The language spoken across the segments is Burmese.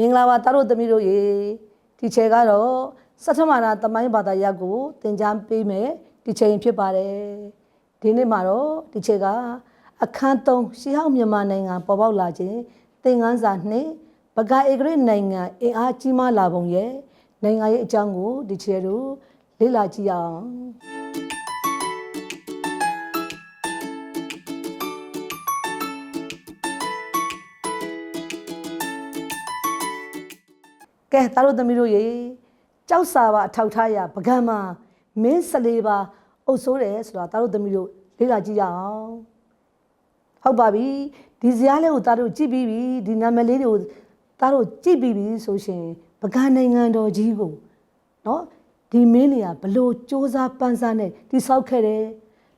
မင်္ဂလာပါသားတို့သမီးတို့ရေဒီချေကတော့စထမနာတမိုင်းဘာသာရပ်ကိုသင်ကြားပေးမယ်ဒီချေရင်ဖြစ်ပါတယ်ဒီနေ့မှာတော့ဒီချေကအခန်း3ရှီဟောက်မြန်မာနိုင်ငံပေါ်ပေါက်လာခြင်းသင်ခန်းစာ2ဗကာဧကရနိုင်ငံအင်အားကြီးမားလာပုံရဲ့နိုင်ငံရေးအကြောင်းကိုဒီချေတို့လေ့လာကြည့်အောင် ကဲသားတို့သမီးတို့ရေကြောက်စာပါအထောက်ထားရပကံမှာမင်း၁၄ပါအုပ်ဆိုးတယ်ဆိုတာသားတို့သမီးတို့လေ့လာကြည့်ရအောင်ဟုတ်ပါပြီဒီဇာတ်လေးကိုသားတို့ကြည့်ပြီးပြီဒီနာမည်လေးတွေကိုသားတို့ကြည့်ပြီးပြီဆိုရှင်ပကံနိုင်ငံတော်ကြီးကိုနော်ဒီမင်းတွေကဘလို့စ조사ပန်းစားနဲ့တိဆောက်ခဲ့တယ်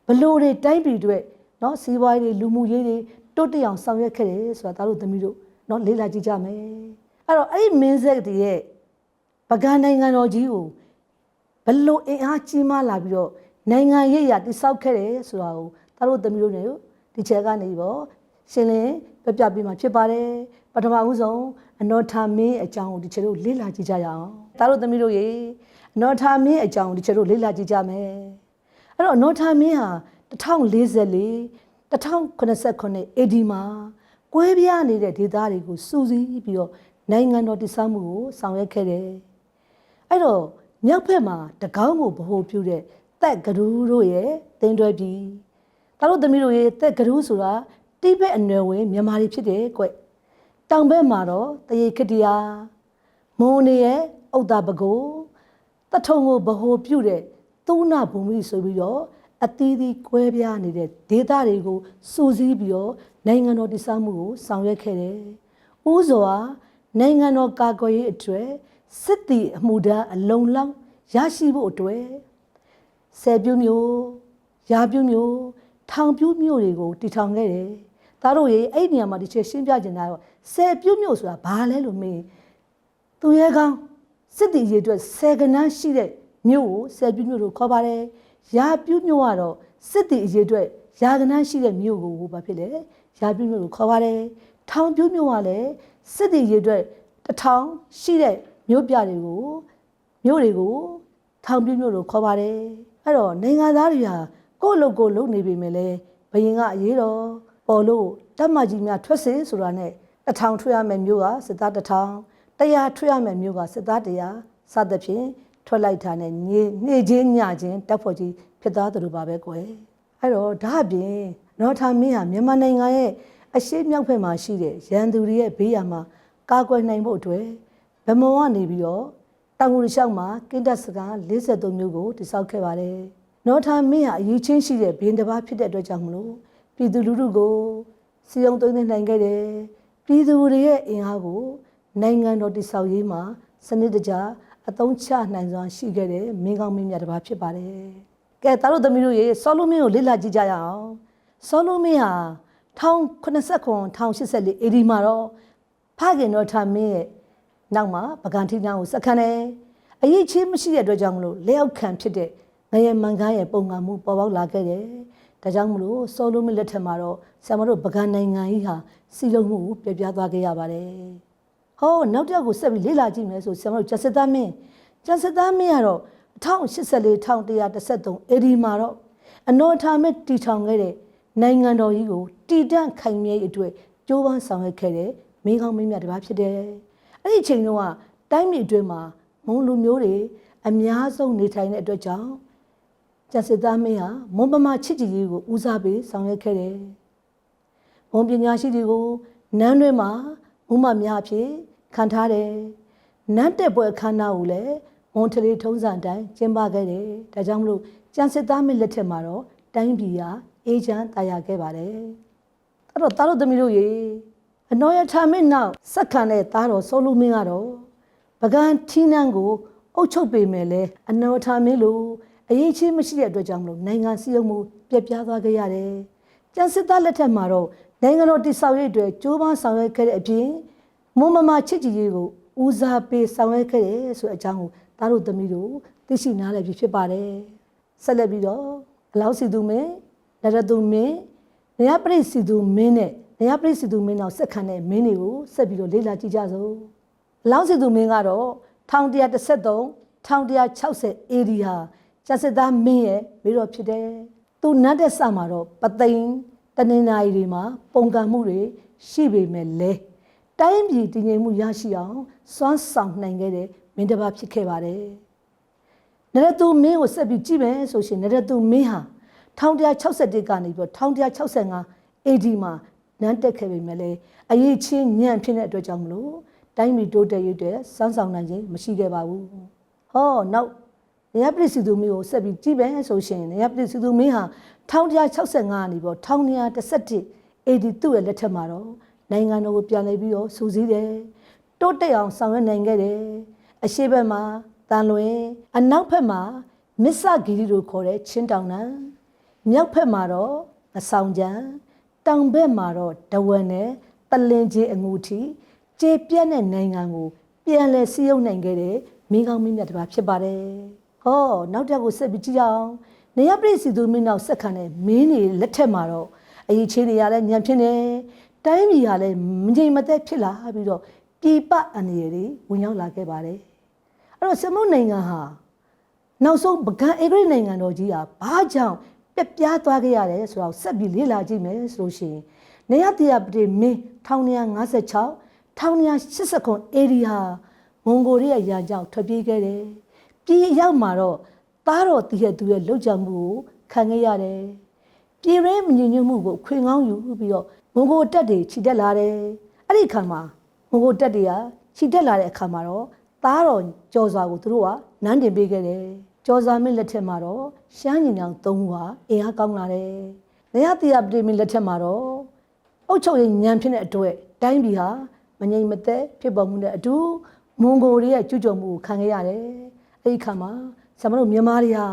ဘလို့တွေတိုင်းပြည်တွေနော်စီးပွားရေးတွေလူမှုရေးတွေတိုးတက်အောင်ဆောင်ရွက်ခဲ့တယ်ဆိုတာသားတို့သမီးတို့နော်လေ့လာကြည့်ကြမယ် အဲ့တော့အဲ့ဒီမင်းဆက်တည်းရဲ့ပကံနိုင်ငံတော်ကြီးကိုဘလို့အင်အားကြီးမားလာပြီးတော့နိုင်ငံရေးရာတိဆောက်ခဲ့တယ်ဆိုတာကိုသားတို့သမီးတို့ ਨੇ ဒီချက်ကနေပေါ့ရှင်းလင်းပြပြပေးမှာဖြစ်ပါတယ်ပထမဦးဆုံးအနောထာမင်းအကြောင်းကိုဒီချက်တို့လေ့လာကြည့်ကြရအောင်သားတို့သမီးတို့ရေအနောထာမင်းအကြောင်းကိုဒီချက်တို့လေ့လာကြည့်ကြမယ်အဲ့တော့အနောထာမင်းဟာ1044 1089 AD မှာကွဲပြားနေတဲ့ဒေသတွေကိုစူးစီးပြီးတော့ နိုင်ငံတော်တည်ဆောက်မှုကိုဆောင်ရွက်ခဲ့တယ်အဲ့တော့မြောက်ဘက်မှာတကောင်းကိုဗဟိုပြုတဲ့သက်ကရူးတို့ရဲ့တင်းတွဲပြီးဒါတို့သမီးတို့ရဲ့သက်ကရူးဆိုတာတိဘက်အနွယ်ဝင်မြန်မာတွေဖြစ်တယ်ကွတောင်ဘက်မှာတော့တရေခတ္တရာမွန်နေရဲ့ဥဒ္ဒပကိုတထုံကိုဗဟိုပြုတဲ့သုနာဘုံမိဆိုပြီးတော့အသီးသီးကွဲပြားနေတဲ့ဒေသတွေကိုစူးစီးပြီးတော့နိုင်ငံတော်တည်ဆောက်မှုကိုဆောင်ရွက်ခဲ့တယ်။ဦးစွာ နိုင်ငံတော်ကာကွယ်ရေးအတွက်စစ်တီအမှုတန်းအလုံးလောက်ရရှိဖို့အတွက်ဆယ်ပြူးမျိုးရာပြူးမျိုးထောင်ပြူးမျိုးတွေကိုတည်ထောင်ခဲ့တယ်။ဒါတို့ရေအဲ့ဒီနေရာမှာဒီချက်ရှင်းပြချင်တာတော့ဆယ်ပြူးမျိုးဆိုတာဘာလဲလို့မေးသူရဲကောင်းစစ်တီရေအတွက်ဆယ်ကနန်းရှိတဲ့မြို့ကိုဆယ်ပြူးမျိုးလို့ခေါ်ပါတယ်။ရာပြူးမျိုးကတော့စစ်တီရေအတွက်ရာကနန်းရှိတဲ့မြို့ကိုဘာဖြစ်လဲ။ရာပြူးမျိုးလို့ခေါ်ပါတယ်။ထောင်ပြူးမျိုးကလည်း စစ်တီရေအတွက်တထောင်ရှိတဲ့မြို့ပြတွေကိုမြို့တွေကိုထောင်ပြမြို့လို့ခေါ်ပါတယ်အဲ့တော့နိုင်ငံသားတွေဟာကိုယ့်လုပ်ကိုယ်လုပ်နေပြီမယ်လေဘယင်ကအရေးတော်ပေါ်လို့တက်မကြီးများထွက်စေဆိုတာနဲ့တထောင်ထွက်ရမယ်မြို့ကစစ်သားတထောင်တရားထွက်ရမယ်မြို့ကစစ်သားတရားစသဖြင့်ထွက်လိုက်တာနဲ့ညနေချင်းညချင်းတက်ဖို့ကြီးဖြစ်သွားသလိုပါပဲကွယ်အဲ့တော့ဒါအပြင်နော်ထာမင်းဟာမြန်မာနိုင်ငံရဲ့ အရှိမြောက်ဘက်မှာရှိတဲ့ရန်သူတွေရဲ့ဘေးရမှာကာကွယ်နိုင်ဖို့အတွက်ဗမောကနေပြီးတော့တောင်ငူလျှောက်မှာကင်းတက်စကား53မျိုးကိုတိစောက်ခဲ့ပါတယ်။နော်ထာမင်းဟာအရေးချင်းရှိတဲ့ဘင်းတစ်ပါးဖြစ်တဲ့အတွက်ကြောင့်မလို့ပြည်သူလူထုကိုစီယုံသွင်းသွင်းနိုင်ခဲ့တယ်။ပြည်သူတွေရဲ့အင်အားကိုနိုင်ငံတော်တိစောက်ရေးမှာစနစ်တကျအသုံးချနိုင်စွာရှိခဲ့တဲ့မင်းကောင်းမင်းမြတ်တစ်ပါးဖြစ်ပါတယ်။ကဲသားတို့သမီးတို့ရေဆောလိုမင်းကိုလေ့လာကြည့်ကြရအောင်။ဆောလိုမင်းဟာ 1089 1084 AD မှာတော့ဖခင်တော်ထာမင်းရဲ့နောက်မှာပကံထိနောင်ကိုစက္ကန့်တယ်အရေးချင်းမရှိတဲ့အတွက်ကြောင့်မလို့လက်အောက်ခံဖြစ်တဲ့ငရဲမန်ကားရဲ့ပုံကံမှုပေါ်ပေါက်လာခဲ့တယ်ဒါကြောင့်မလို့စောလိုမလက်ထက်မှာတော့ဆရာမတို့ပကံနိုင်ငံကြီးဟာစီလုံးမှုပြပြသွားခဲ့ရပါတယ်ဟောနောက်တစ်ယောက်ကိုဆက်ပြီးလေ့လာကြည့်မယ်ဆိုဆရာမတို့ကျစစ်သားမင်းကျစစ်သားမင်းကတော့1084 1113 AD မှာတော့အနော်ထာမဲ့တီထောင်ခဲ့တဲ့ နိုင်ငံတော်ကြီးကိုတည်တံ့ခိုင်မြဲရေးအတွက်ကြိုးပမ်းဆောင်ရွက်ခဲ့တဲ့မင်းကောင်းမင်းမြတ်တစ်ပါးဖြစ်တယ်။အဲ့ဒီအချိန်တုန်းကတိုင်းပြည်အတွင်းမှာမုံလူမျိုးတွေအများဆုံးနေထိုင်တဲ့အတွက်ကြောင့်ကျန်စစ်သားမင်းဟာမွန်ပမာချစ်ကြည်ရေးကိုဦးစားပေးဆောင်ရွက်ခဲ့တယ်။မွန်ပညာရှိတွေကိုနန်းတွင်းမှာဥမများအဖြစ်ခံထားတယ်။နန်းတက်ပွဲအခမ်းအနားကိုလည်းမွန်ထလေးထုံးစံတိုင်းကျင်းပခဲ့တယ်။ဒါကြောင့်မလို့ကျန်စစ်သားမင်းလက်ထက်မှာတော့တိုင်းပြည်ဟာ အေးချမ်းတာယာခဲ့ပါတယ်။အဲ့တော့သားတို့သမီးတို့ရေအနော်ရထာမင်းနောက်စက္ကန့်နဲ့သားတော်ဆိုလူမင်းကတော့ပကံထီနန်းကိုအုပ်ချုပ်ပေမဲ့လဲအနော်ထာမင်းလိုအရေးချင်းမရှိတဲ့အတွက်ကြောင့်မလို့နိုင်ငံစည်းရုံးမှုပြက်ပြားသွားခဲ့ရတယ်။ကျန်စစ်သားလက်ထက်မှာတော့နိုင်ငံတော်တိဆောက်ရေးအတွက်ကြိုးပမ်းဆောင်ရွက်ခဲ့တဲ့အပြင်မွန်မမချစ်ကြည်ရေးကိုဦးစားပေးဆောင်ရွက်ခဲ့တယ်ဆိုတဲ့အကြောင်းကိုသားတို့သမီးတို့သိရှိနားလည်ပြီးဖြစ်ပါတယ်။ဆက်လက်ပြီးတော့ဘလောက်စီသူမင်း နရသူမင်းနေရပရိစီသူမင်းနဲ့တရားပရိစီသူမင်းနောက်ဆက်ခံတဲ့မင်းတွေကိုဆက်ပြီးတော့လေ့လာကြည့်ကြစို့လောင်းစီသူမင်းကတော့1113 1160 AD ဟာကျစစ်သားမင်းရဲ့မိတော်ဖြစ်တယ်သူနတ်တဲ့ဆမှာတော့ပသိမ်တနင်္လာရီတွေမှာပုံကံမှုတွေရှိပေမဲ့လဲတိုင်းပြည်တည်ငြိမ်မှုရရှိအောင်စွမ်းဆောင်နိုင်ခဲ့တဲ့မင်းတစ်ပါးဖြစ်ခဲ့ပါတယ်နရတူမင်းကိုဆက်ပြီးကြည့်မယ်ဆိုရှင်နရတူမင်းဟာ 1161ကနေပြီးတော့1165 AD မှာနန်းတက်ခဲ့ပေမဲ့လည်းအရေးချင်းညံ့ဖြစ်တဲ့အတွက်ကြောင့်မလို့တိုင်းပြည်တိုးတက်ရေးအတွက်စမ်းဆောင်နိုင်ခြင်းမရှိခဲ့ပါဘူး။ဟောနောက်နေရပရိစီသူမျိုးကိုဆက်ပြီးကြည့်ပဲဆိုရှင်နေရပရိစီသူမင်းဟာ1165ကနေပြီးတော့1211 AD သူ့ရဲ့လက်ထက်မှာတော့နိုင်ငံတော်ကိုပြန်လည်ပြီးတော့စူးစီးတယ်။တိုးတက်အောင်ဆောင်ရွက်နိုင်ခဲ့တယ်။အရှိဘက်မှာတန်လွင်အနောက်ဘက်မှာမစ္ဆဂီရီတို့ခေါ်တဲ့ချင်းတောင်နံ မြောက်ဘက်မှာတော့အဆောင်ကျန်တောင်ဘက်မှာတော့ဒဝက်နဲ့တလင်ကြီးအငူထီကျေပြတ်တဲ့နိုင်ငံကို ပြန်လဲစည်းရုံးနိုင်ခဲ့တဲ့မင်းကောင်းမင်းမြတ်တစ်ပါးဖြစ်ပါတယ်။ဟောနောက်တစ်ကိုဆက်ပြီးကြည့်အောင်။နေရပရိစီသူမင်းနောက်ဆက်ခံတဲ့မင်းတွေလက်ထက်မှာတော့အရေးချင်းတွေကလည်းညံဖြစ်နေတိုင်းပြည်ကလည်းမငြိမ်မသက်ဖြစ်လာပြီးတော့ပြည်ပအနေရတွေဝင်ရောက်လာခဲ့ပါတယ်။အဲ့တော့စမုတ်နိုင်ငံဟာနောက်ဆုံးပကံအေဂရိနိုင်ငံတော်ကြီးဟာဘာကြောင့် ပြက်ပြားသွားခဲ့ရတယ်ဆိုတော့ဆက်ပြီးလေ့လာကြည့်မယ်ဆိုလို့ရှိရင်နေရတရပတိမင်း1956 1989 area မွန်ဂိုရီးယားရန်ကြောင့်ထွက်ပြေးခဲ့တယ်။ပြည်ရောက်မှာတော့သားတော်တည်ရဲ့သူရဲ့လှုပ်ကြံမှုကိုခံခဲ့ရတယ်။ပြည်ရင်းမငြိမ်ညွတ်မှုကိုခွင်ကောင်းယူပြီးတော့မွန်ဂိုတက်တွေခြိတက်လာတယ်။အဲ့ဒီအခါမှာမွန်ဂိုတက်တွေကခြိတက်လာတဲ့အခါမှာတော့သားတော်ကြော်စွာကိုသူတို့ကနန်းတင်ပေးခဲ့တယ်။ ကြော်စွာမင်းလက်ထက်မှာတော့ရှမ်းညီနောင်သုံးဦးဟာအင်အားကောင်းလာတယ်။နေရတရပတိမင်းလက်ထက်မှာတော့အုတ်ချုပ်ရင်ညံဖြစ်တဲ့အတွက်တိုင်းပြည်ဟာမငြိမ်မသက်ဖြစ်ပေါ်မှုနဲ့အတူမွန်ဂိုတွေရဲ့ကျူးကျော်မှုကိုခံခဲ့ရတယ်။အဲဒီခါမှာဆမတို့မြန်မာတွေဟာ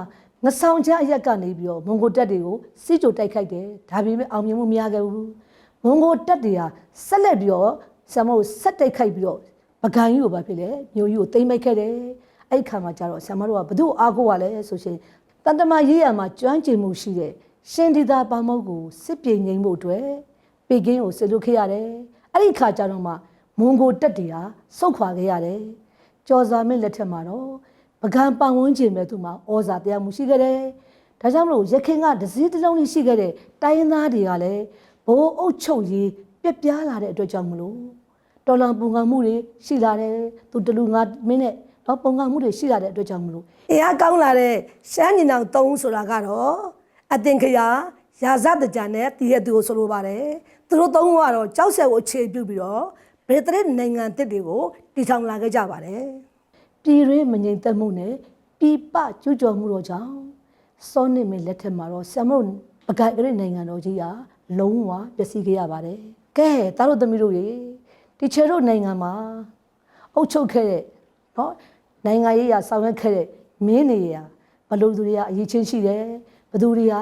ငဆောင်ချအရက်ကနေပြီးတော့မွန်ဂိုတက်တွေကိုစီးကြိုတိုက်ခိုက်တယ်။ဒါပေမဲ့အောင်မြင်မှုမရခဲ့ဘူး။မွန်ဂိုတက်တွေဟာဆက်လက်ပြီးတော့ဆမတို့ဆက်တိုက်ခိုက်ပြီးတော့ပကံကြီးကိုဘာဖြစ်လဲမျိုးကြီးကိုတိမ့်မိုက်ခဲ့တယ်။ အဲဒီခါမှာကျတော့ဆမတို့ကဘသူ့အားကိုးရလဲဆိုရှင်တန်တမာရေးရမှာကျွမ်းကျင်မှုရှိတဲ့ရှင်ဒီသာပါမောက်ကိုစစ်ပြေငိမ့်ဖို့အတွက်ပေကင်းကိုဆစ်လုခဲ့ရတယ်။အဲ့ဒီခါကျတော့မှမွန်ဂိုတက်တွေဟာစုတ်ခွာခဲ့ရတယ်။ကြော်စာမင်းလက်ထက်မှာတော့ပကံပန်ဝန်းကျင်ပဲသူမှာဩဇာတရားမှုရှိခဲ့တယ်။ဒါကြောင့်မလို့ရခင်ကဒစည်းတစ်လုံးလေးရှိခဲ့တဲ့တိုင်းရင်းသားတွေကလည်းဘိုးအုပ်ချုပ်ရေးပြက်ပြားလာတဲ့အတွက်ကြောင့်မလို့တော်လန်ပုံကံမှုတွေရှိလာတယ်။သူတလူငါမင်းနဲ့ တော့ပုံကံမှုတွေရှိလာတဲ့အတွက်ကြောင့်မလို့အင်အားကောင်းလာတဲ့ရှမ်းညီနောင်၃ဆိုတာကတော့အတင်ခရာရာဇတကြံနဲ့တည်ရသူကိုဆိုလိုပါတယ်သူတို့သုံးဦးကတော့ကြောက်ဆက်ကိုအခြေပြုပြီးတော့ဗြိတိန်နိုင်ငံတစ်တွေကိုတည်ထောင်လာခဲ့ကြပါတယ်ပြည်ရင်းမငြိမ်သက်မှုနဲ့ပြည်ပကျူးကျော်မှုတို့ကြောင့်စောနစ်မင်းလက်ထက်မှာတော့ဆမ်မလို့ပကိုင်ကလေးနိုင်ငံတော်ကြီးဟာလုံးဝပျက်စီးခဲ့ရပါတယ်ကဲသားတို့သမီးတို့ရေဒီချေတို့နိုင်ငံမှာအုပ်ချုပ်ခဲ့တဲ့နော် နိုင်ငံရေးရာဆောင်ရွက်ခဲ့တဲ့မင်းတွေရာဘလို့သူတွေကအရေးချင်းရှိတယ်ဘသူတွေဟာ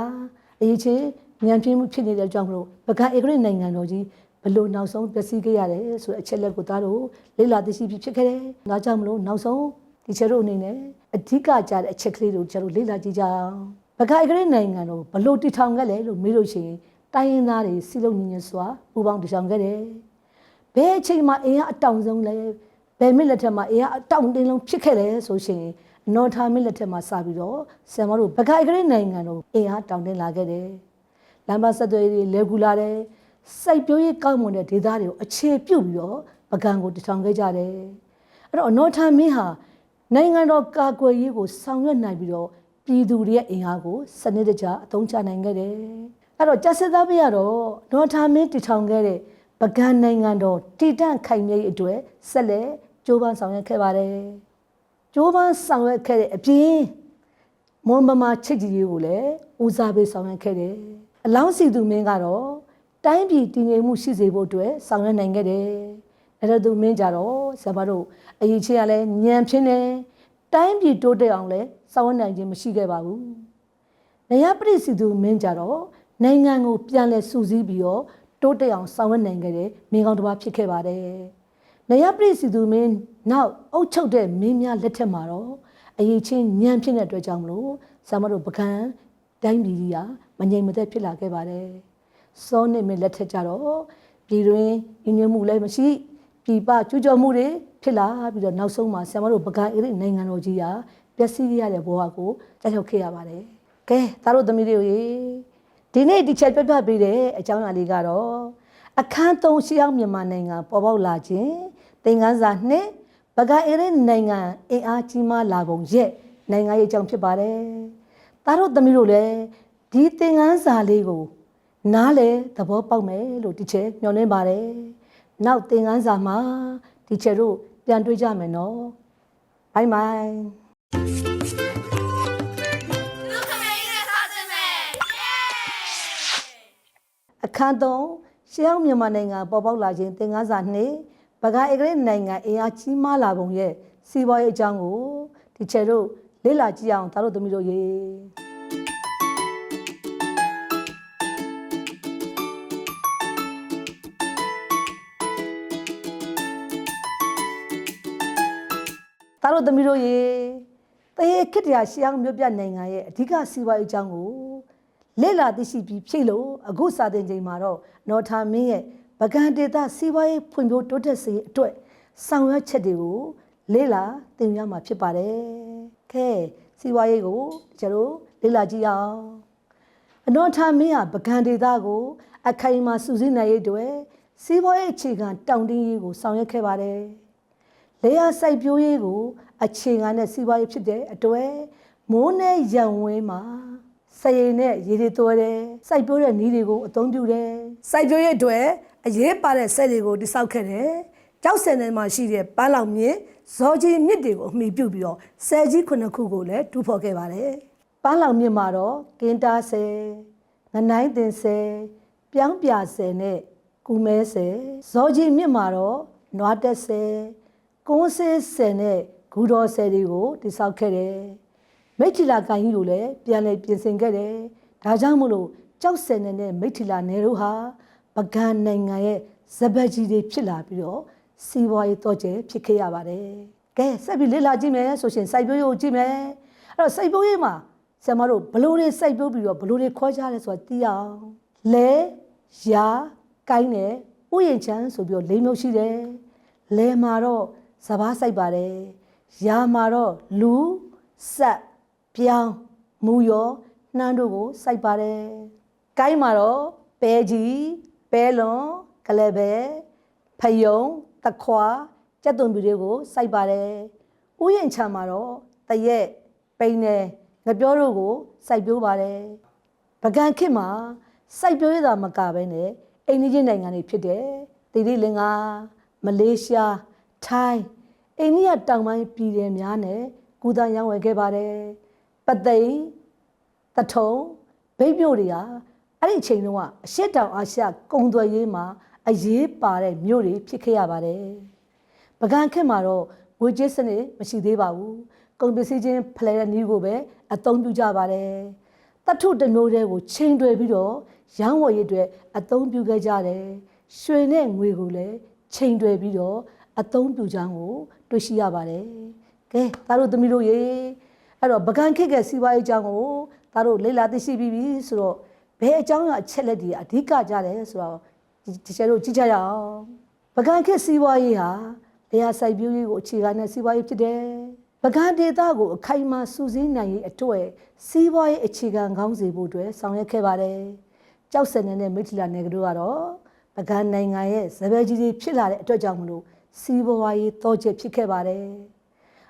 အရေးချင်းညံပြင်းမှုဖြစ်နေတဲ့ကြောင့်မလို့ပကံဧကရိနိုင်ငံတော်ကြီးဘလို့နောက်ဆုံးပျက်စီးခဲ့ရတယ်ဆိုတဲ့အချက်လက်ကိုသားတို့လေ့လာသိရှိပြီးဖြစ်ခဲ့တယ်။ဒါကြောင့်မလို့နောက်ဆုံးဒီချက်တို့အနေနဲ့အဓိကကြတဲ့အချက်ကလေးတို့ကျတို့လေ့လာကြည့်ကြအောင်။ပကံဧကရိနိုင်ငံတော်ဘလို့တည်ထောင်ခဲ့လဲလို့မေးလို့ရှိရင်တိုင်းရင်းသားတွေစီလုံးညီညွတ်စွာပူးပေါင်းတည်ထောင်ခဲ့တယ်။ဘယ်အချိန်မှာအင်အားအတောင်ဆုံးလဲ ဘယ်မိလက်ထက်မှာအင်အားအတောင်တင်းလုံးဖြစ်ခဲ့လဲဆိုရှင်နော်ထာမိလက်ထက်မှာစပြီးတော့ဆမ်မတို့ပကံဧကရိနိုင်ငံတော်အင်အားတောင်တင်းလာခဲ့တယ်။လမ်းမဆက်သွယ်ရေးလဲကူလာတယ်စိုက်ပျိုးရေးကောက်မွန်တဲ့ဒေသတွေကိုအခြေပြုပြီးတော့ပကံကိုတထောင်ခဲ့ကြတယ်အဲ့တော့နော်ထာမင်းဟာနိုင်ငံတော်ကာကွယ်ရေးကိုဆောင်ရွက်နိုင်ပြီးတော့ပြည်သူတွေရဲ့အင်အားကိုစနစ်တကျအသုံးချနိုင်ခဲ့တယ်အဲ့တော့ကျဆက်သားပြရတော့နော်ထာမင်းတထောင်ခဲ့တဲ့ပကံနိုင်ငံတော်တည်တံ့ခိုင်မြဲရေးအတွက်ဆက်လက် ကြိုးပမ်းဆောင်ရွက်ခဲ့ပါတယ်ကြိုးပမ်းဆောင်ရွက်ခဲ့တဲ့အပြင်မွန်မမာချစ်ကြည်ရေးကိုလည်းဦးစားပေးဆောင်ရွက်ခဲ့တယ်အလောင်းစီသူမင်းကတော့တိုင်းပြည်တည်ငြိမ်မှုရှိစေဖို့အတွက်ဆောင်ရွက်နိုင်ခဲ့တယ်။အဲ့ဒါသူမင်းကြတော့ဆဘာတို့အရေးချင်းကလည်းညံဖြစ်နေတိုင်းပြည်တိုးတက်အောင်လည်းဆောင်ရွက်နိုင်ခြင်းမရှိခဲ့ပါဘူး။နေရပရိစီသူမင်းကြတော့နိုင်ငံကိုပြန်လဲစူးစီးပြီးတော့တိုးတက်အောင်ဆောင်ရွက်နိုင်ခဲ့တဲ့မင်းကောင်းတစ်ပါးဖြစ်ခဲ့ပါတယ်။ နေရပရိစီသူမင်းနောက်အုပ်ချုပ်တဲ့မင်းများလက်ထက်မှာတော့အရေးချင်းညံဖြစ်တဲ့အတွက်ကြောင့်မလို့ဆဘာတို့ပကံတိုင်းပြည်ကြီးကမငြိမ်မသက်ဖြစ်လာခဲ့ပါတယ်။စောနစ်မင်းလက်ထက်ကြတော့ပြည်တွင်းညီညွတ်မှုလည်းမရှိပြည်ပကျူးကျော်မှုတွေဖြစ်လာပြီးတော့နောက်ဆုံးမှာဆရာမတို့ပကံအေရိနိုင်ငံတော်ကြီးဟာပျက်စီးခဲ့ရတဲ့ဘဝကိုကြောက်ရွံ့ခဲ့ရပါတယ်ကဲသားတို့သမီးတွေရေဒီနေ့ဒီချက်ပြပြပေးတဲ့အကြောင်းအရာလေးကတော့အခန်းသုံးရှေးအောင်မြန်မာနိုင်ငံပေါ်ပေါက်လာခြင်း သင်ခန်းစာနှစ်ပကံအေရိနိုင်ငံအင်အားကြီးမားလာပုံရဲ့နိုင်ငံရေးအကြောင်းဖြစ်ပါတယ်သားတို့သမီးတို့လည်းဒီသင်ခန်းစာလေးကို နားလေသဘောပေါက်မယ်လို့ဒီချက်မျှော်လင့်ပါတယ်။နောက်သင်ခန်းစာမှာဒီချက်တို့ပြန်တွေ့ကြမယ်နော်။ဘိုင်ဘိုင်လူခမေးနဲ့စားခြင်းပဲเย้အခန်းသုံးရှေးအောင်မြန်မာနိုင်ငံပေါ်ပေါက်လာခြင်းသင်ခန်းစာနှစ် ဗကားဧကရေနိုင်ငံအင်အားကြီးမားလာပုံရဲ့စီးပွားရေးအကြောင်းကိုဒီချက်တို့လေ့လာကြည့်အောင်ဒါတို့သမီးတို့ရေသားတို့သမီးတို့ရေတရေခစ်တရာရှေးအောင်မြို့ပြနိုင်ငံရဲ့အဓိကစီးပွားရေးအကြောင်းကိုလေ့လာသိရှိပြီးဖြည့်လို့အခုစာသင်ချိန်မှာတော့နော်ထာမင်းရဲ့ ဗကံဒေတာစီးပွားရေးဖွံ့ဖြိုးတိုးတက်စေရေးအတွက်ဆောင်ရွက်ချက်တွေကိုလေ့လာသင်ရမှာဖြစ်ပါတယ်။ခဲစီးပွားရေးကိုကျွန်တော်လေ့လာကြည့်အောင်။အနော်ထာမင်းဟာပကံဒေတာကို အခိုင်အမာစူးစိနိုင်ရေးအတွက်စီးပွားရေးအခြေခံတောင်တင်းရေးကိုဆောင်ရွက်ခဲ့ပါတယ်။လေယာစိုက်ပျိုးရေးကို အခြေခံတဲ့စီးပွားရေးဖြစ်တဲ့အတွက်မိုးနဲ့ရံဝဲမှာစရိတ်နဲ့ရေတွေသွဲတယ်စိုက်ပျိုးတဲ့နည်းတွေကိုအသုံးပြုတယ်စိုက်ပျိုးရေးအတွက် အရေးပါတဲ့စက်တွေကိုတိစောက်ခဲ့တယ်ကြောက်စင်ထဲမှာရှိတဲ့ပန်းလောင်မြစ်ဇော်ကြီးမြစ်တွေကိုအမိပြုပြီးတော့ဆယ်ကြီးခုနှစ်ခုကိုလည်းတူဖော်ခဲ့ပါတယ်ပန်းလောင်မြစ်မှာတော့ကင်းတားဆယ်ငနိုင်တင်ဆယ်ပြောင်းပြဆယ်နဲ့ကူမဲဆယ်ဇော်ကြီးမြစ်မှာတော့နွားတက်ဆယ်ကုန်းဆဲဆယ်နဲ့ဂူတော်ဆယ်တွေကိုတိစောက်ခဲ့တယ်မိတ်ထီလာကန်ကြီးကိုလည်းပြန်လည်ပြင်ဆင်ခဲ့တယ်ဒါကြောင့်မို့လို့ကြောက်စင်နဲ့မိတ်ထီလာနယ်တို့ဟာ ပကံနိုင်ငံရဲ့ဇဘက်ကြီးတွေဖြစ်လာပြီးတော့စီးပွားရေးတော့ကျဲဖြစ်ခဲ့ရပါတယ်ကဲဆက်ပြီးလေ့လာကြည့်မယ်ဆိုရှင်စိုက်ပျိုးရေးကိုကြည့်မယ်အဲ့တော့စိုက်ပျိုးရေးမှာဆရာမတို့ဘလို့တွေစိုက်ပျိုးပြီးတော့ဘလို့တွေခေါ်ကြလဲဆိုတာသိအောင်လဲရာကိုင်းနဲ့ဥယျာဉ်ချမ်းဆိုပြီးတော့လေးမျိုးရှိတယ်လဲမှာတော့စပားစိုက်ပါတယ်ရာမှာတော့လူဆက်ပြောင်းမူရောနှမ်းတို့ကိုစိုက်ပါတယ်ကိုင်းမှာတော့ပဲကြီး ပဲလွန်ကလည်းပဲဖယုံတခွာကြက်သွန်ပြူတွေကိုစိုက်ပါတယ်ဥယျာဉ်ချမ်းမှာတော့တရက်ပိန်နယ်ငပြောတို့ကိုစိုက်ပျိုးပါတယ်ပကံခေတ်မှာစိုက်ပျိုးရတာမကဘဲနဲ့အိန္ဒိယနိုင်ငံတွေဖြစ်တဲ့တိရိလင်္ကာမလေးရှားထိုင်းအိန္ဒိယတောင်ပိုင်းပြည်နယ်များနဲ့ကုသရောင်းဝယ်ခဲ့ပါတယ်ပသိမ်တထုံဗိတ်မြို့တွေဟာ အဲ့ဒီအချိန်တုန်းကအရှက်တောင်အာရှကုံသွယ်ရေးမှာအရေးပါတဲ့မြို့တွေဖြစ်ခဲ့ရပါတယ်ပကံခေတ်မှာတော့ငွေကြေးစနစ်မရှိသေးပါဘူးကုန်ပစ္စည်းချင်းဖလှယ်တဲ့နည်းကိုပဲအသုံးပြုကြပါတယ်တထုတစ်မျိုးတည်းကိုချိန်တွယ်ပြီးတော့ရောင်းဝယ်ရေးအတွက်အသုံးပြုခဲ့ကြတယ်ရွှေနဲ့ငွေကိုလည်းချိန်တွယ်ပြီးတော့အသုံးပြုကြောင်းကိုတွေ့ရှိရပါတယ်ကဲသားတို့သမီးတို့ရေအဲ့တော့ပကံခေတ်ကစီးပွားရေးအကြောင်းကိုသားတို့လေ့လာသိရှိပြီးပြီဆိုတော့ ဘယ်အကြောင်းအချက်လက်တွေအဓိကကြတယ်ဆိုတော့ဒီကျတို့ကြည့်ကြရအောင်ပကံခေတ်စီးပွားရေးဟာလေယာစိုက်ပျိုးရေးကိုအခြေခံတဲ့စီးပွားရေးဖြစ်တယ်ပကံဒေတာကိုအခိုင်အမာစူးစိနိုင်ရေးအတွက်စီးပွားရေးအခြေခံခေါင်းစီဖို့အတွက်ဆောင်ရွက်ခဲ့ပါတယ်ကြောက်စင်နေတဲ့မိထီလာနယ်ကတို့ကတော့ပကံနိုင်ငံရဲ့ဇဘဲကြီးကြီးဖြစ်လာတဲ့အတွက်ကြောင့်မလို့စီးပွားရေးတောကျဖြစ်ခဲ့ပါတယ်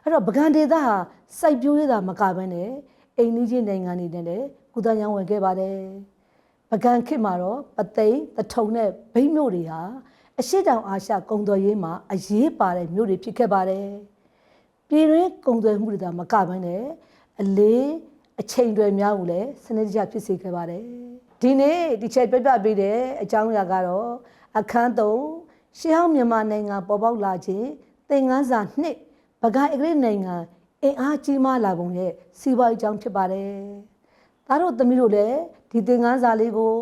အဲ့တော့ပကံဒေတာဟာစိုက်ပျိုးရေးတာမကဘဲနဲ့အိန္ဒိယနိုင်ငံတွေနဲ့လည်းကုသရောင်းဝယ်ခဲ့ပါတယ် ပကံခေတ်မှာတော့ပသိမ်တထုံနဲ့ဗိမ့်မြို့တွေဟာအရှိတောင်အာရှကုံတော်ရေးမှာအရေးပါတဲ့မြို့တွေဖြစ်ခဲ့ပါတယ်ပြည်တွင်းကုံသွယ်မှုတွေဒါမကဘဲနဲ့အလေးအချိန်တွေများကိုလည်းစနစ်တကျဖြစ်စေခဲ့ပါတယ်ဒီနေ့ဒီချက်ပြပြပေးတဲ့အကြောင်းအရာကတော့အခန်းသုံးရှေးဟောင်းမြန်မာနိုင်ငံပေါ်ပေါက်လာခြင်းသင်ခန်းစာနှစ်ပကံအင်္ဂလိပ်နိုင်ငံအင်အားကြီးမားလာပုံရဲ့စီးပွားရေးအကြောင်းဖြစ်ပါတယ်။ဒါတို့သမီးတို့လည်း ဒီသင်ခန်းစာလေးကို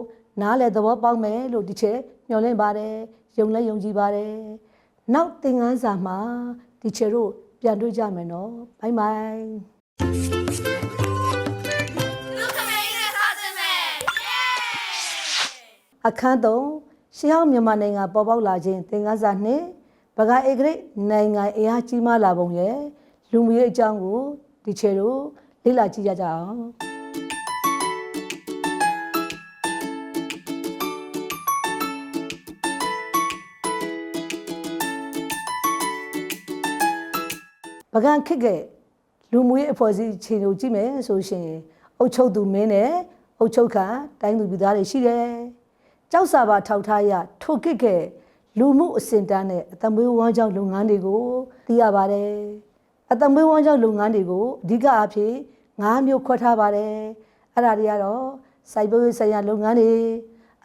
နားလည်သဘောပေါက်မယ်လို့ဒီချက်မျှော်လင့်ပါတယ်။ယုံလဲယုံကြည်ပါတယ်။နောက်သင်ခန်းစာမှာဒီချက်တို့ပြန်တွေ့ကြမယ်နော်။ဘိုင်ဘိုင်လူခမေးနဲ့စားခြင်းပဲเย้အခန်းသုံးရှေးဟောင်းမြန်မာနိုင်ငံပေါ်ပေါက်လာခြင်းသင်ခန်းစာနှစ်ပဗကဧကရိနိုင်ငံအင်အားကြီးမားလာပုံရဲ့လူမျိုးရေးအကြောင်းကိုဒီချေတို့လေ့လာကြည့်ကြကြအောင် ပကံခစ်ကလူမှုရေးအဖွဲ့အစည်းခြေကိုကြည့်မယ်ဆိုရှင်အုတ်ချုပ်သူမင်းနဲ့အုတ်ချုပ်ခံတိုင်းသူပြည်သားတွေရှိတယ်။ကြောက်စာပါထောက်ထားရထိုကစ်ကလူမှုအစဉ်တန်းနဲ့အသမွေးဝမ်းကြောင်းလုပ်ငန်းတွေကိုသိရပါတယ်။အသမွေးဝမ်းကြောင်းလုပ်ငန်းတွေကိုအဓိကအဖြစ်၅မျိုးခွဲထားပါတယ်။အဲ့ဒါတွေကတော့စိုက်ပျိုးရေးဆိုင်ရာလုပ်ငန်းတွေ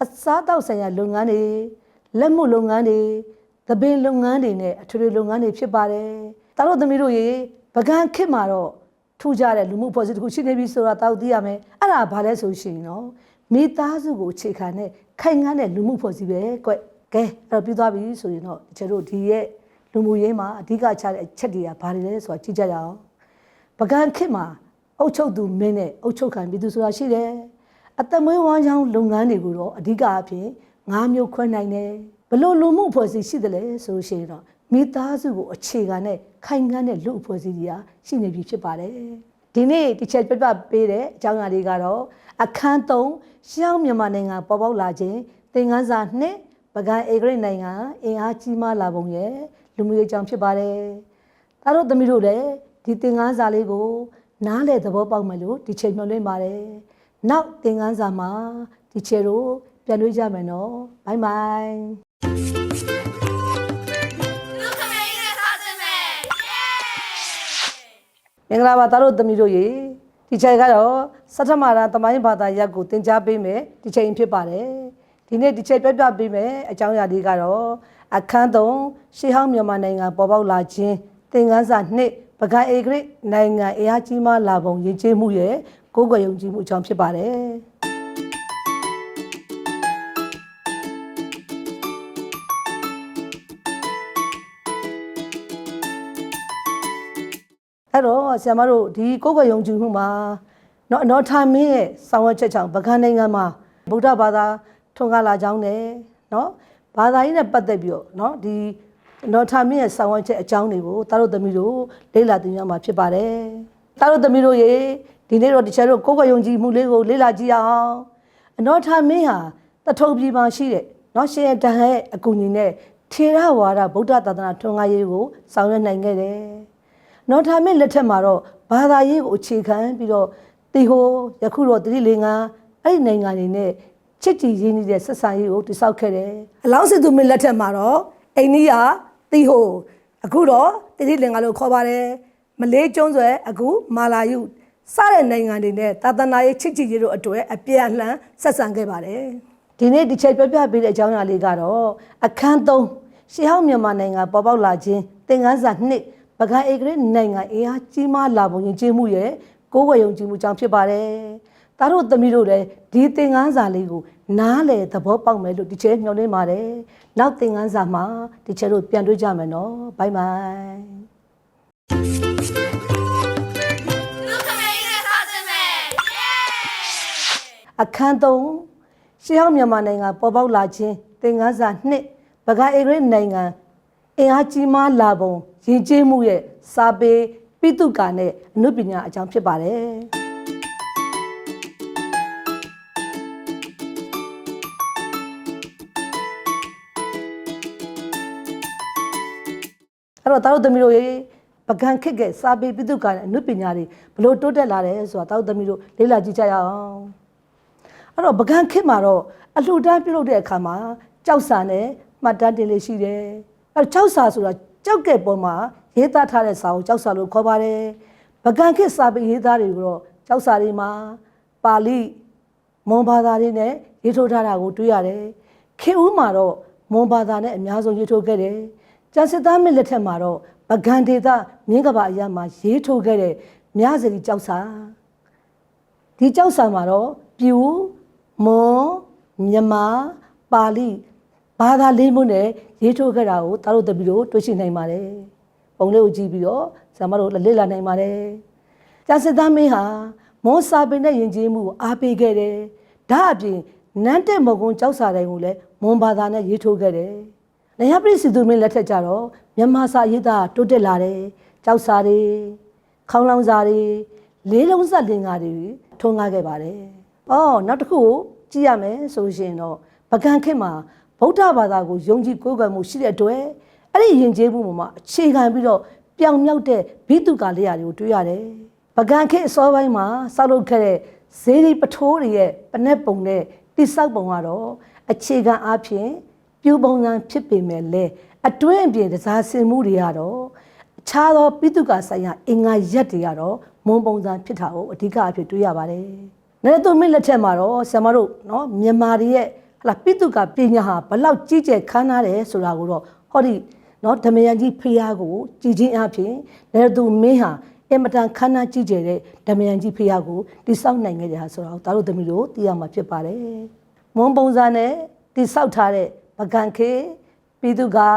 အစားအသောက်ဆိုင်ရာလုပ်ငန်းတွေလက်မှုလုပ်ငန်းတွေသပင်လုပ်ငန်းတွေနဲ့အထွေထွေလုပ်ငန်းတွေဖြစ်ပါတယ်။ တားတို့သမီးတို့ရေပကံခစ်မှာတော့ထူကြတဲ့လူမှုဖွဲ့စည်းတစ်ခုရှိနေပြီဆိုတာတောက်သိရမယ်။အဲ့ဒါဘာလဲဆိုရှင်နော်မိသားစုကိုအခြေခံတဲ့ခိုင်ငန်းတဲ့လူမှုဖွဲ့စည်းပဲကွ။ကဲအဲ့တော့ပြီးသွားပြီဆိုရင်တော့ကျတို့ဒီရဲ့လူမှုရေးမှာအဓိကချတဲ့အချက်တွေကဘာတွေလဲဆိုတာကြည့်ကြရအောင်။ပကံခစ်မှာအုတ်ချုပ်သူမင်းနဲ့အုတ်ချုပ်ခံပြည်သူဆိုတာရှိတယ်။အသက်မွေးဝမ်းကြောင်းလုပ်ငန်းတွေကိုတော့အဓိကအဖြစ်၅မျိုးခွဲနိုင်တယ်။ဘလို့လူမှုဖွဲ့စည်းရှိတယ်လဲဆိုရှင်တော့မိသားစုကိုအခြေခံတဲ့ ခိုင်ခန့်တဲ့လူအဖွဲ့အစည်းတွေကရှိနေပြီဖြစ်ပါတယ်။ဒီနေ့တစ်ချက်ပြပြပေးတဲ့အကြောင်းအရာလေးကတော့အခန်း3ရှောင်းမြန်မာနိုင်ငံပေါ်ပေါက်လာခြင်းသင်ခန်းစာ2ပကံအေဂရိတ်နိုင်ငံအင်အားကြီးမားလာပုံရဲ့လူမျိုးရေးအကြောင်းဖြစ်ပါတယ်။ဒါတို့သမီးတို့လည်းဒီသင်ခန်းစာလေးကို နားလေသဘောပေါက်မယ်လို့ဒီချိန်မျှော်လင့်ပါတယ်။နောက်သင်ခန်းစာမှာဒီချက်တို့ပြန်တွေ့ကြမယ်နော်။ဘိုင်ဘိုင် မင်္ဂလာပါသားတို့သမီးတို့ရေဒီချိန်ကတော့စတ္ထမရာသမိုင်းဘာသာရပ်ကိုသင်ကြားပေးမယ်ဒီချိန်ဖြစ်ပါတယ်ဒီနေ့ဒီချိန်ပြပြပေးမယ်အကြောင်းအရာလေးကတော့အခန်းသုံးရှေးဟောင်းမြန်မာနိုင်ငံပေါ်ပေါက်လာခြင်းသင်ခန်းစာနှစ်ပကံအေဂရိနိုင်ငံအင်အားကြီးမားလာပုံရည်ကြည်မှုရဲ့ကိုယ်ကွယ်ယုံကြည်မှုအကြောင်းဖြစ်ပါတယ် အဲ့တော့ဆရာမတို့ဒီကိုယ်ကွယ်ယုံကြည်မှုမှာเนาะအနော်ထာမင်းရဲ့ဆောင်ရွက်ချက်ကြောင့်ဗကန်းနိုင်ငံမှာဗုဒ္ဓဘာသာထွန်းကားလာကြောင်းနဲ့เนาะဘာသာရေးနဲ့ပတ်သက်ပြီးတော့เนาะဒီအနော်ထာမင်းရဲ့ဆောင်ရွက်ချက်အကြောင်းတွေကိုတာတို့သမီးတို့လေ့လာသင်ရမှာဖြစ်ပါတယ်တာတို့သမီးတို့ရေဒီနေ့တော့တခြားတို့ကိုယ်ကွယ်ယုံကြည်မှုလေးကိုလေ့လာကြည့်အောင်အနော်ထာမင်းဟာတထုံပြည်မှာရှိတဲ့เนาะရှင်တန်ရဲ့အကူအညီနဲ့ထေရဝါဒဗုဒ္ဓသာသနာထွန်းကားရေးကိုဆောင်ရွက်နိုင်ခဲ့တယ် နော်ထာမင်းလက်ထက်မှာတော့ဘာသာရေးကိုအခြေခံပြီးတော့တီဟိုယခုတော့တိလင်္ကာအဲ့ဒီနိုင်ငံတွေနဲ့ချစ်ကြည်ရင်းနှီးတဲ့ဆက်ဆံရေးကိုတိစောက်ခဲ့တယ်။အလောင်းစစ်သူမင်းလက်ထက်မှာတော့အိန္ဒိယတီဟိုအခုတော့တိလင်္ကာလို့ခေါ်ပါတယ်။မလေးကျွန်းဆွဲအခုမာလာယုစတဲ့နိုင်ငံတွေနဲ့သာသနာရေးချစ်ကြည်ရေးတို့အတွက်အပြန်အလှန်ဆက်ဆံခဲ့ပါတယ်။ဒီနေ့ဒီချက်ပြပြပေးတဲ့အကြောင်းအရာလေးကတော့အခန်း3ရှေးဟောင်းမြန်မာနိုင်ငံပေါ်ပေါက်လာခြင်းသင်ခန်းစာ2 ပကံဧကရနိုင်ငံအေးအားကြီးမားလာပုံရင်ကျေးမှုရဲ့ကိုယ်ဝယ်ယုံကြည်မှုကြောင့်ဖြစ်ပါတယ်။ဒါတို့သမီးတို့လည်းဒီသင်ခန်းစာလေးကိုနားလေသဘောပေါက်မယ်လို့ဒီချဲမျှော်လင့်ပါတယ်။နောက်သင်ခန်းစာမှာဒီချဲတို့ပြန်တွေ့ကြမယ်နော်။ဘိုင်ဘိုင်လူခမိန်နဲ့စားခြင်းပဲယေးအခန်း3ရှေးဟောင်းမြန်မာနိုင်ငံပေါ်ပေါက်လာခြင်းသင်ခန်းစာ2ပကံဧကရနိုင်ငံအင်အားကြီးမားလာပုံ ရည်ကျေးမှုရဲ့စာပေပိတုကာနဲ့အနုပညာအကြောင်းဖြစ်ပါတယ်။အဲ့တော့တာတို့သမီးတို့ရေပကံခစ်ကစာပေပိတုကာနဲ့အနုပညာတွေဘလို့တိုးတက်လာတယ်ဆိုတာတာတို့သမီးတို့လေ့လာကြည့်ကြရအောင်အဲ့တော့ပကံခစ်မှာတော့အလှူဒန်းပြုလုပ်တဲ့အခါမှာကြောက်စာနဲ့မှတ်တမ်းတင်လေးရှိတယ်အဲ့တော့ကြောက်စာဆိုတာ ကြောက်ကဲ့ပေါ်မှာရေးသားထားတဲ့စာကိုကြောက်စာလို့ခေါ်ပါတယ်ပကံခစ်စာပေရေးသားတွေကိုတော့ကြောက်စာတွေမှာပါဠိမွန်ဘာသာတွေနဲ့ရေးထိုးထားတာကိုတွေ့ရတယ်ခေဦးမှာတော့မွန်ဘာသာနဲ့အများဆုံးရေးထိုးခဲ့တယ်ကျန်စစ်သားမင်းလက်ထက်မှာတော့ပကံဒေသမြင်းကဘာအရမှာရေးထိုးခဲ့တဲ့မြစရီကြောက်စာဒီကြောက်စာမှာတော့ပြူမွန်မြန်မာပါဠိ ဘာသာလေးမျိုးနဲ့ရေးထိုးခဲ့တာကိုတားတို့တပီတို့တွေ့ရှိနိုင်ပါတယ်။ပုံလေးကိုကြည့်ပြီးတော့ဇာမတို့လေ့လာနိုင်ပါတယ်။ကျန်စစ်သားမင်းဟာမောစာပင်နဲ့ယဉ်ကျေးမှုကိုအားပေးခဲ့တယ်။ဒါအပြင်နန်းတက်မကုန်းကြောက်စာတိုင်းကိုလည်းမွန်ဘာသာနဲ့ရေးထိုးခဲ့တယ်။နေရပြည်စီသူမင်းလက်ထက်ကြတော့မြန်မာစာရေးသားတိုးတက်လာတယ်ကြောက်စာတွေခေါင်းလောင်စာတွေလေးလုံးဆက်လင်္ကာတွေထွန်းကားခဲ့ပါတယ်။အော်နောက်တစ်ခုကြည့်ရမယ်ဆိုရှင်တော့ပကံခေတ်မှာ ဗုဒ္ဓဘာသာကိုယုံကြည်ကိုးကွယ်မှုရှိတဲ့အတွက်အဲ့ဒီယဉ်ကျေးမှုပေါ်မှာအခြေခံပြီးတော့ပြောင်မြောက်တဲ့ဘိတုကာလရာတွေကိုတွေ့ရတယ်။ပကံခေတ်အစောပိုင်းမှာစောက်လုပ်ခဲ့တဲ့ဇေဒီပထိုးတွေရဲ့ပနက်ပုံနဲ့တိဆောက်ပုံကတော့အခြေခံအားဖြင့်ပြူပုံစံဖြစ်ပေမဲ့လည်းအတွင်းအပြင်တစားစင်မှုတွေကတော့အခြားသောပိတုကာဆိုင်ရာအင်္ဂါရက်တွေကတော့မွန်ပုံစံဖြစ်တာကိုအဓိကအဖြစ်တွေ့ရပါတယ်။နေသူမင်းလက်ထက်မှာတော့ဆရာမတို့နော်မြန်မာတွေရဲ့ ဟလာပိတုကာပညာဟာဘလောက်ကြီးကျယ်ခမ်းနားတယ်ဆိုတာကိုတော့ဟောဒီနော်ဓမယန်ကြီးဖျားကိုကြည်ချင်းအဖြစ်နေသူမင်းဟာအင်မတန်ခမ်းနားကြီးကျယ်တဲ့ဓမယန်ကြီးဖျားကိုတိဆောက်နိုင်ခဲ့ကြတာဆိုတော့ဒါတို့သမီးတို့သိရမှာဖြစ်ပါတယ်။မွန်ပုံစံနဲ့တိဆောက်ထားတဲ့ပကံခေပိတုကာ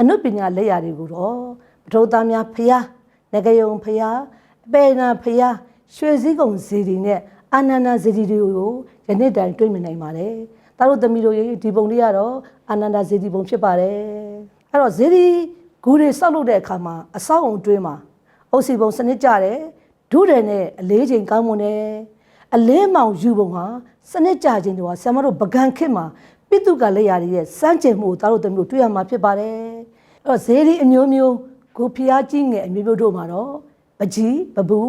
အနုပညာလက်ရာတွေကိုတော့ပထိုးသားများဖျားငကယုံဖျားအပေနာဖျားရွှေစည်းကုံစီဒီနဲ့အာနန္ဒဇီဒီတွေကိုယနေ့တိုင်တွေ့မြင်နိုင်ပါတယ်။ ဒါတို့သမီးတို့ရဲ့ဒီပုံလေးကတော့အာနန္ဒဇီဒီပုံဖြစ်ပါတယ်။အဲ့တော့ဇီဒီဂူတွေဆောက်လုပ်တဲ့အခါမှာအဆောက်အုံတွင်းမှာအုပ်စီပုံစနစ်ကြတယ်ဒုတယ်နဲ့အလေးချိန်ကောင်းမွန်တယ်အလင်းမောင်ယူပုံဟာစနစ်ကြခြင်းတို့ဟာဆရာမတို့ပကံခစ်မှာပိတုကလက်ရာတွေရဲ့စမ်းကျင်မှုကိုဒါတို့သမီးတို့တွေ့ရမှာဖြစ်ပါတယ်။အဲ့တော့ဇီဒီအမျိုးမျိုးကိုဖျားကြီးငယ်အမျိုးမျိုးတို့မှာတော့ပကြီးပပူ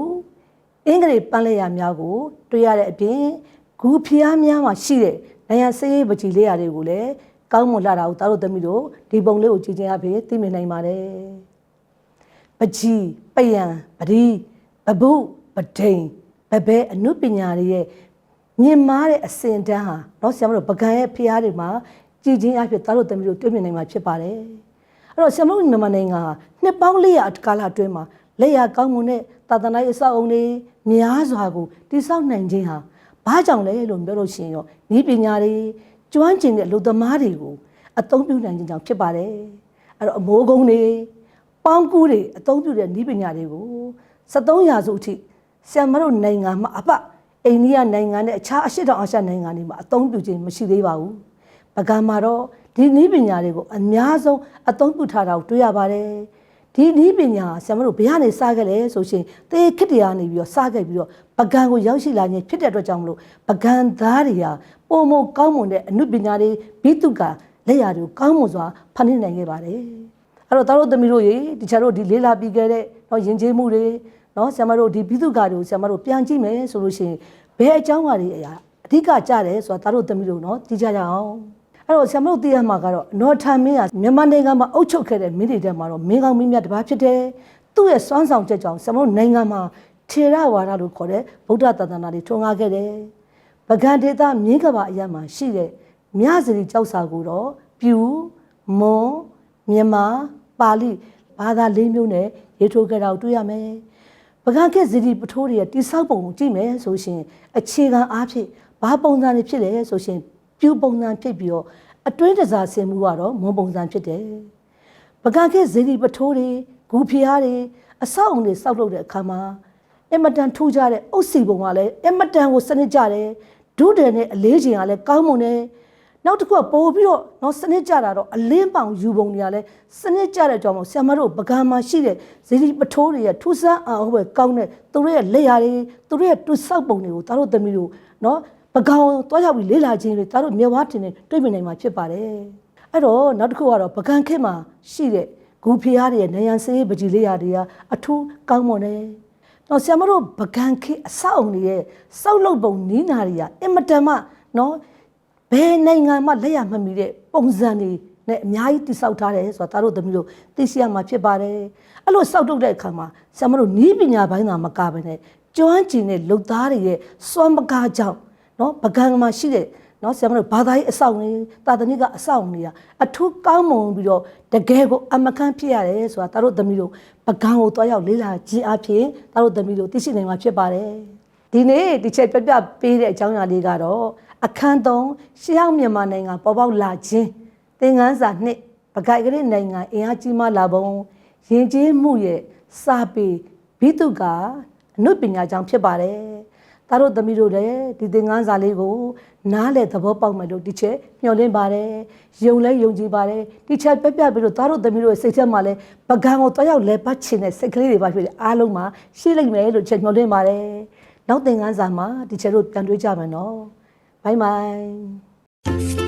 အင်္ဂလိပ်ပန်းလက်ရာများကိုတွေ့ရတဲ့အပြင်ဂူဖျားများမှာရှိတဲ့ နိုင်ငံစည်ရေးပကြီးလေးရာတွေကိုလည်းကောင်းမွန်လာတာကိုသားတို့သမီးတို့ဒီပုံလေးကိုကြည့်ခြင်းအပြင်သိမြင်နိုင်ပါတယ်ပကြီးပယံပတိပပုပဒိန်ဘဘဲအနုပညာတွေရဲ့မြင်မာတဲ့အစင်တန်းဟာတော့ဆရာမတို့ပကံရဲ့ဖျားတွေမှာကြည်ချင်းအဖြစ်သားတို့သမီးတို့တွေ့မြင်နိုင်မှာဖြစ်ပါတယ်အဲ့တော့ဆရာမတို့မြန်မာနိုင်ငံဟာနှစ်ပေါင်း400အတကာလအတွင်းမှာလက်ရကောင်းမှုနဲ့သာသနာ့အဆောက်အုံတွေများစွာကိုတည်ဆောက်နိုင်ခြင်းဟာ ဘာကြောင့်လဲလို့ပြောလို့ရှိရင်ရောဤပညာတွေကျွမ်းကျင်တဲ့လူသမားတွေကိုအသုံးပြုနိုင်ခြင်းကြောင့်ဖြစ်ပါတယ်။အဲ့တော့အမိုးကုန်းတွေပေါင်းကူးတွေအသုံးပြုတဲ့ဤပညာတွေကို73ရာစုအထိဆရာမတို့နိုင်ငံမှာအပအိန္ဒိယနိုင်ငံနဲ့အခြားအရှေ့တောင်အာရှနိုင်ငံတွေမှာအသုံးပြုခြင်းမရှိသေးပါဘူး။ပကံမှာတော့ဒီနည်းပညာတွေကိုအများဆုံးအသုံးပြုထားတာကိုတွေ့ရပါတယ်။ ဒီနည်းပညာဆရာမတို့ဘယ်ကနေစခဲ့လဲဆိုရှင်သေခစ်တရားနေပြီးတော့စခဲ့ပြီးတော့ပကံကိုရောက်ရှိလာခြင်းဖြစ်တဲ့အတွက်ကြောင့်မလို့ပကံသားတွေဟာပုံမကောင်းမွန်တဲ့အနုပညာတွေဘိတုကလက်ရာတွေကိုကောင်းမွန်စွာဖန်တီးနိုင်ခဲ့ပါတယ်။အဲ့တော့သားတို့သမီးတို့ရေတခြားတို့ဒီလေးလာပြီးခဲ့တဲ့တော့ယဉ်ကျေးမှုတွေနော်ဆရာမတို့ဒီဘိတုကတွေကိုဆရာမတို့ပြန်ကြည့်မယ်ဆိုလို့ရှိရင်ဘယ်အကြောင်းအရာတွေအရာအဓိကကြတယ်ဆိုတာသားတို့သမီးတို့နော်သိကြကြအောင် အဲ့တော့ဆရာမတို့သိရမှာကတော့နော်ထာမင်းကမြန်မာနိုင်ငံမှာအုပ်ချုပ်ခဲ့တဲ့မင်းတွေတဲမှာတော့မင်းကောင်းမင်းမြတ်တစ်ပါးဖြစ်တယ်သူ့ရဲ့စွမ်းဆောင်ချက်ကြောင့်ဆရာမတို့နိုင်ငံမှာထေရဝါဒလို့ခေါ်တဲ့ဗုဒ္ဓသာသနာတွေထွန်းကားခဲ့တယ်ပကံဒေသမြင်းကဘာအရမှာရှိတဲ့မြစရီကြောက်စာကိုတော့ပြူမွန်မြန်မာပါဠိဘာသာလေးမျိုးနဲ့ရေးထိုးခဲ့တာကိုတွေ့ရမယ်ပကံခေတ်ဇီဒီပထိုးတွေရဲ့တိဆောက်ပုံကိုကြည့်မယ်ဆိုရှင်အခြေခံအားဖြင့်ဘာပုံစံတွေဖြစ်လဲဆိုရှင် ပြူပုံစံဖြစ်ပြီးတော့အတွင်းတစားဆင်မှုကတော့မွန်ပုံစံဖြစ်တယ်ပကံခေတ်ဇီဒီပထိုးတွေဂူဖျားတွေအဆောက်အုံတွေစောက်လုပ်တဲ့အခါမှာအင်မတန်ထူးခြားတဲ့အုပ်စီပုံကလည်းအင်မတန်ကိုစနစ်ကြတယ်ဒုတယ်နဲ့အလေးချိန်ကလည်းကောင်းမွန်တယ်နောက်တစ်ခုကပို့ပြီးတော့နော်စနစ်ကြတာတော့အလင်းပောင်ယူပုံတွေကလည်းစနစ်ကြတဲ့ကြောင့်မို့ဆရာမတို့ပကံမှာရှိတဲ့ဇီဒီပထိုးတွေရဲ့ထူးဆန်းအောင်ပဲကောင်းတဲ့သူတို့ရဲ့လက်ရာတွေသူတို့ရဲ့တူဆောက်ပုံတွေကိုဒါတို့သမီးတို့နော် ပကံတွားရောက်ပြီးလေ့လာခြင်းတွေဒါတို့မြေဝါတင်နေတွေ့မြင်နိုင်မှာဖြစ်ပါတယ်အဲ့တော့နောက်တစ်ခုကတော့ပကံခေတ်မှာရှိတဲ့ဂူဖျားတွေရဲ့နေရန်စေးပကြီးလေးရာတွေကအထူးကောင်းမွန်တယ်တော့ဆရာမတို့ပကံခေအဆောက်အုံတွေရဲ့စောက်လုပ်ပုံနီးနာတွေကအင်မတန်မှနော်ဘယ်နိုင်ငံမှလက်ရမမီတဲ့ပုံစံတွေနဲ့အများကြီးတိစောက်ထားတယ်ဆိုတာတို့သမီးတို့သိရှိရမှာဖြစ်ပါတယ်အဲ့လိုစောက်ထုတ်တဲ့အခါမှာဆရာမတို့နီးပညာပိုင်းသာမကဘဲနဲ့ကျွမ်းကျင်တဲ့လုပ်သားတွေရဲ့စွမ်းမကားကြောင့် နော်ပကံမှာရှိတဲ့နော်ဆရာမတို့ဘာသာရေးအဆောက်အဦတာသနိကအဆောက်အဦတွေကအထူးကောင်းမွန်ပြီးတော့တကယ်ကိုအမကန်ဖြစ်ရတယ်ဆိုတာတို့သမီးတို့ပကံကိုတွားရောက်လေးလာခြင်းအဖြစ်တို့သမီးတို့သိရှိနိုင်မှာဖြစ်ပါတယ်ဒီနေ့ဒီချက်ပြပြပေးတဲ့အကြောင်းအရာလေးကတော့အခန်းသုံးရှေးဟောင်းမြန်မာနိုင်ငံပေါ်ပေါက်လာခြင်းသင်ခန်းစာနှစ်ပကိုက်ကလေးနိုင်ငံအင်အားကြီးမားလာပုံယဉ်ကျေးမှုရဲ့စာပေဘိတုကအနုပညာကြောင့်ဖြစ်ပါတယ် သားတို့သမီးတို့လည်းဒီသင်ခန်းစာလေးကိုနားလေသဘောပေါက်မယ်လို့ဒီချက်မျှော်လင့်ပါတယ်ယုံလဲယုံကြည်ပါတယ်ဒီချက်ပြပြပြီးတော့သားတို့သမီးတို့ရဲ့စိတ်ထဲမှာလည်းပကံကိုတောက်ရောက်လဲပတ်ချင်တဲ့စိတ်ကလေးတွေပါဖြစ်တယ်အားလုံးမှာရှိလိမ့်မယ်လို့ချက်မျှော်လင့်ပါတယ်နောက်သင်ခန်းစာမှာဒီချက်တို့ပြန်တွေ့ကြမယ်နော်ဘိုင်ဘိုင်